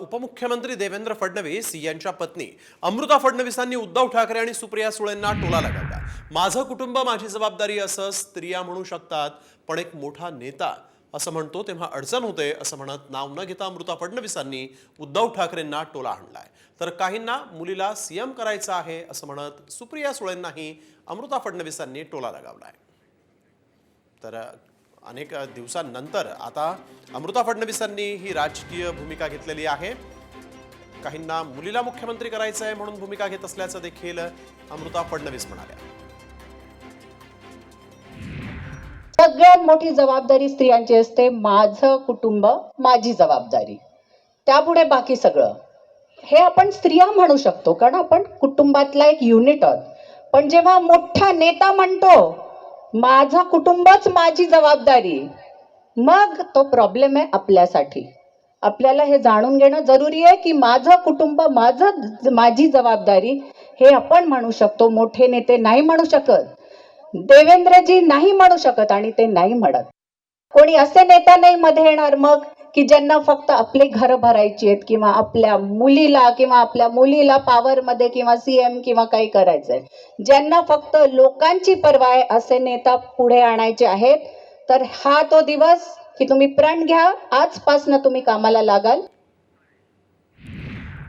उपमुख्यमंत्री देवेंद्र फडणवीस यांच्या पत्नी अमृता फडणवीसांनी उद्धव ठाकरे आणि सुप्रिया सुळेंना टोला लगावला. माझं कुटुंब माझी जबाबदारी असं स्त्रिया म्हणू शकतात पण एक मोठा नेता असं म्हणतो तेव्हा अडचण होते असं म्हणत नाव न घेता अमृता फडणवीसांनी उद्धव ठाकरेंना टोला हाणलाय तर काहींना मुलीला सीएम करायचं आहे असं म्हणत सुप्रिया सुळेंनाही अमृता फडणवीसांनी टोला लगावलाय. तर अनेक दिवसांनंतर आता अमृता फडणवीसांनी ही राजकीय भूमिका घेतलेली आहे. काहींना मुलीला मुख्यमंत्री करायचं आहे म्हणून भूमिका घेत असल्याचं देखील अमृता फडणवीस म्हणाल्या. सगळ्यात मोठी जबाबदारी स्त्रियांची असते माझं कुटुंब माझी जबाबदारी. त्यापुढे बाकी सगळं. हे आपण स्त्रिया म्हणू शकतो कारण आपण कुटुंबातला एक युनिट आहोत. पण जेव्हा मोठा नेता म्हणतो माझं कुटुंबच माझी जबाबदारी. मग तो प्रॉब्लेम आहे आपल्यासाठी. आपल्याला हे जाणून घेणं जरुरी आहे की माझं कुटुंब माझं माझी जबाबदारी हे आपण म्हणू शकतो. मोठे नेते नाही म्हणू शकत. देवेंद्रजी नाही म्हणू शकत आणि ते नाही म्हणत. कोणी असे नेता नाही मध्ये येणार. मग की ज्यांना फक्त आपले घर भरायची आहेत किंवा आपल्या मुलीला किंवा आपल्या मुलीला पॉवरमध्ये किंवा किंवा सीएम किंवा काही करायचंय ज्यांना फक्त लोकांची पर्वा आहे असे नेता पुढे आणायचे आहेत. तर हा तो दिवस की तुम्ही प्रण घ्या. आजपासनं तुम्ही कामाला लागाल.